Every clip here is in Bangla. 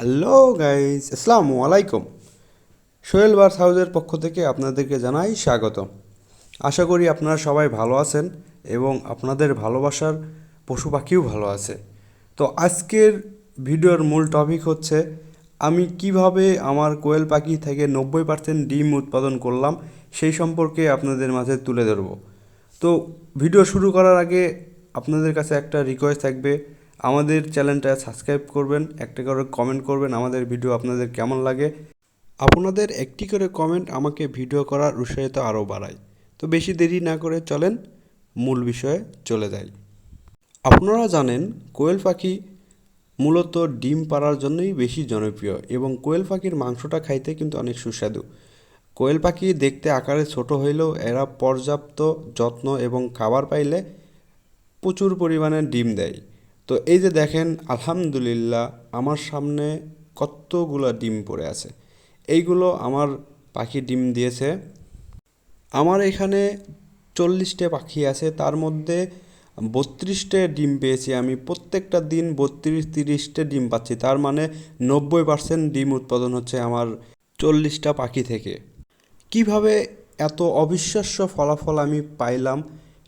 হ্যালো গাইজ আসসালামু আলাইকুম সোহেল বার্স হাউসের পক্ষ থেকে আপনাদেরকে জানাই স্বাগত আশা করি আপনারা সবাই ভালো আছেন এবং আপনাদের ভালোবাসার পশু পাখিও ভালো আছে। তো আজকের ভিডিওর মূল টপিক হচ্ছে, আমি কীভাবে আমার কোয়েল পাখি থেকে নব্বই পার্সেন্ট ডিম উৎপাদন করলাম সেই সম্পর্কে আপনাদের মাঝে তুলে ধরব। তো ভিডিও শুরু করার আগে আপনাদের কাছে একটা রিকোয়েস্ট থাকবে আমাদের চ্যানেলটা সাবস্ক্রাইব করবেন, একটা করে কমেন্ট করবেন আমাদের ভিডিও আপনাদের কেমন লাগে। আপনাদের একটি করে কমেন্ট আমাকে ভিডিও করার উৎসাহিত আরও বাড়ায়। তো বেশি দেরি না করে চলেন, মূল বিষয়ে চলে যাই। আপনারা জানেন, কোয়েল পাখি মূলত ডিম পাড়ার জন্যই বেশি জনপ্রিয় এবং কোয়েল পাখির মাংসটা খাইতে কিন্তু অনেক সুস্বাদু। কোয়েল পাখি দেখতে আকারে ছোট হইলেও এরা পর্যাপ্ত যত্ন এবং খাবার পাইলে প্রচুর পরিমাণে ডিম দেয়। তো এই যে দেখেন, আলহামদুলিল্লাহ আমার সামনে কতগুলো ডিম পড়ে আছে। এইগুলো আমার পাখি ডিম দিয়েছে। আমার এখানে চল্লিশটা পাখি আছে, তার মধ্যে বত্রিশটা ডিম পেয়েছি আমি। প্রত্যেকটা দিন বত্রিশ, তিরিশটা ডিম পাচ্ছি, তার মানে নব্বই পার্সেন্ট ডিম উৎপাদন হচ্ছে আমার চল্লিশটা পাখি থেকে। কীভাবে এত অবিশ্বাস্য ফলাফল আমি পাইলাম,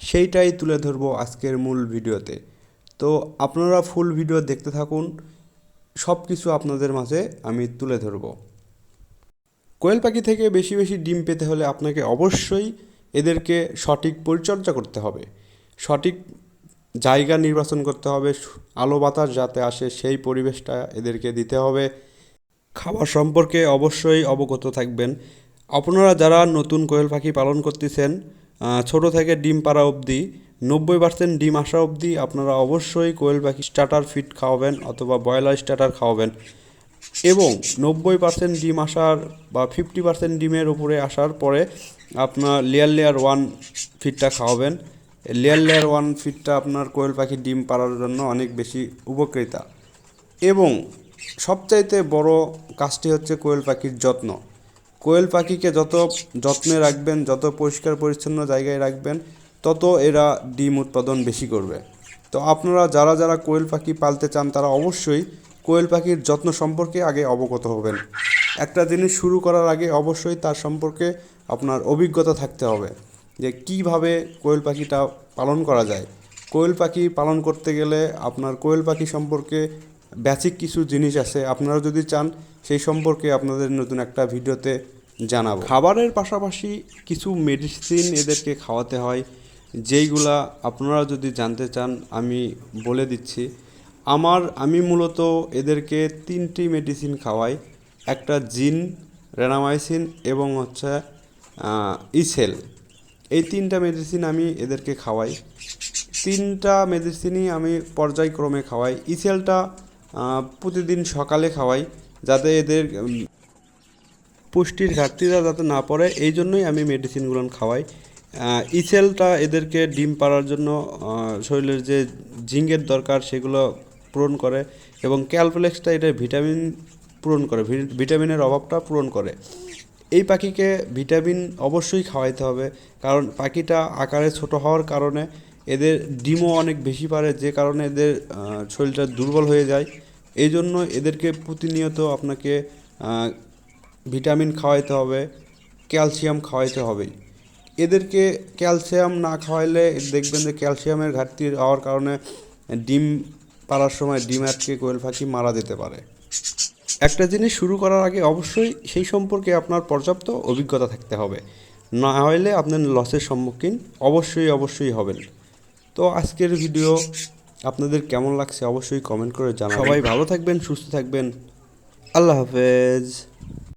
সেইটাই তুলে ধরবো আজকের মূল ভিডিওতে। তো আপনারা ফুল ভিডিও দেখতে থাকুন। সব কিছু আপনাদের মাঝে আমি তুলে ধরবো। কোয়েল পাখি থেকে বেশি বেশি ডিম পেতে হলে আপনাকে অবশ্যই এদেরকে সঠিক পরিচর্যা করতে হবে। সঠিক জায়গা নির্বাচন করতে হবে, আলো বাতাস যাতে আসে সেই পরিবেশটা এদেরকে দিতে হবে। খাবার সম্পর্কে অবশ্যই অবগত থাকবেন। আপনারা যারা নতুন কোয়েল পাখি পালন করতেছেন ছোট থেকে ডিম পাড়া অবধি নব্বই পার্সেন্ট ডিম আসা অবধি আপনারা অবশ্যই কোয়েল পাখি স্টার্টার ফিট খাওয়াবেন অথবা ব্রয়লার স্টার্টার খাওয়াবেন। এবং নব্বই পার্সেন্ট ডিম আসার বা ফিফটি পার্সেন্ট ডিমের উপরে আসার পরে আপনার লেয়ার লেয়ার ওয়ান ফিটটা খাওয়াবেন। লেয়ার লেয়ার ওয়ান ফিটটা আপনার কোয়েল পাখির ডিম পাড়ার জন্য অনেক বেশি উপকারিতা এবং সবচাইতে বড় কাজটি হচ্ছে কোয়েল পাখির যত্ন। কোয়েল পাখিকে যত যত্নে রাখবেন, যত পরিষ্কার পরিচ্ছন্ন জায়গায় রাখবেন তত এরা ডিম উৎপাদন বেশি করবে। তো আপনারা যারা যারা কোয়েল পাখি পালতে চান, তারা অবশ্যই কোয়েল পাখির যত্ন সম্পর্কে আগে অবগত হবেন। একটা জিনিস শুরু করার আগে অবশ্যই তার সম্পর্কে আপনার অভিজ্ঞতা থাকতে হবে যে কীভাবে কোয়েল পাখিটা পালন করা যায়। কোয়েল পাখি পালন করতে গেলে আপনার কোয়েল পাখি সম্পর্কে বেসিক কিছু জিনিস আছে, আপনারা যদি চান সেই সম্পর্কে আপনাদের নতুন একটা ভিডিওতে জানাব। খাবারের পাশাপাশি কিছু মেডিসিন এদেরকে খাওয়াতে হয় যেইগুলা আপনারা যদি জানতে চান, আমি বলে দিচ্ছি। আমার, আমি মূলত এদেরকে তিনটি মেডিসিন খাওয়াই। একটা জিন রেনামাইসিন এবং হচ্ছে ইসেল। এই তিনটা মেডিসিন আমি এদেরকে খাওয়াই। তিনটা মেডিসিনই আমি পর্যায়ক্রমে খাওয়াই। ইসেলটা প্রতিদিন সকালে খাওয়াই যাতে এদের পুষ্টির ঘাটতিটা যাতে না পড়ে। এই জন্যই আমি মেডিসিনগুলো খাওয়াই। ইসেলটা এদেরকে ডিম পাড়ার জন্য শরীরের যে জিঙ্কের দরকার সেগুলো পূরণ করে এবং ক্যালপ্লেক্সটা এটা ভিটামিন পূরণ করে ভিটামিনের অভাবটা পূরণ করে। এই পাখিকে ভিটামিন অবশ্যই খাওয়াইতে হবে, কারণ পাখিটা আকারে ছোট হওয়ার কারণে এদের ডিমও অনেক বেশি পারে, যে কারণে এদের শরীরটা দুর্বল হয়ে যায়। এই জন্য এদেরকে প্রতিনিয়ত আপনাকে ভিটামিন খাওয়াইতে হবে, ক্যালসিয়াম খাওয়াইতে হবে। এদেরকে ক্যালসিয়াম না খাওয়াইলে দেখবেন যে ক্যালসিয়ামের ঘাটতি হওয়ার কারণে ডিম পাড়ার সময় ডিম আটকে কোয়েল পাখি মারা যেতে পারে। একটা জিনিস শুরু করার আগে অবশ্যই সেই সম্পর্কে আপনার পর্যাপ্ত অভিজ্ঞতা থাকতে হবে। না হলে আপনার লসের সম্মুখীন অবশ্যই অবশ্যই হবেন। তো আজকের ভিডিও আপনাদের কেমন লাগছে অবশ্যই কমেন্ট করে জানাবেন। সবাই ভালো থাকবেন সুস্থ থাকবেন। আল্লাহ হাফেজ।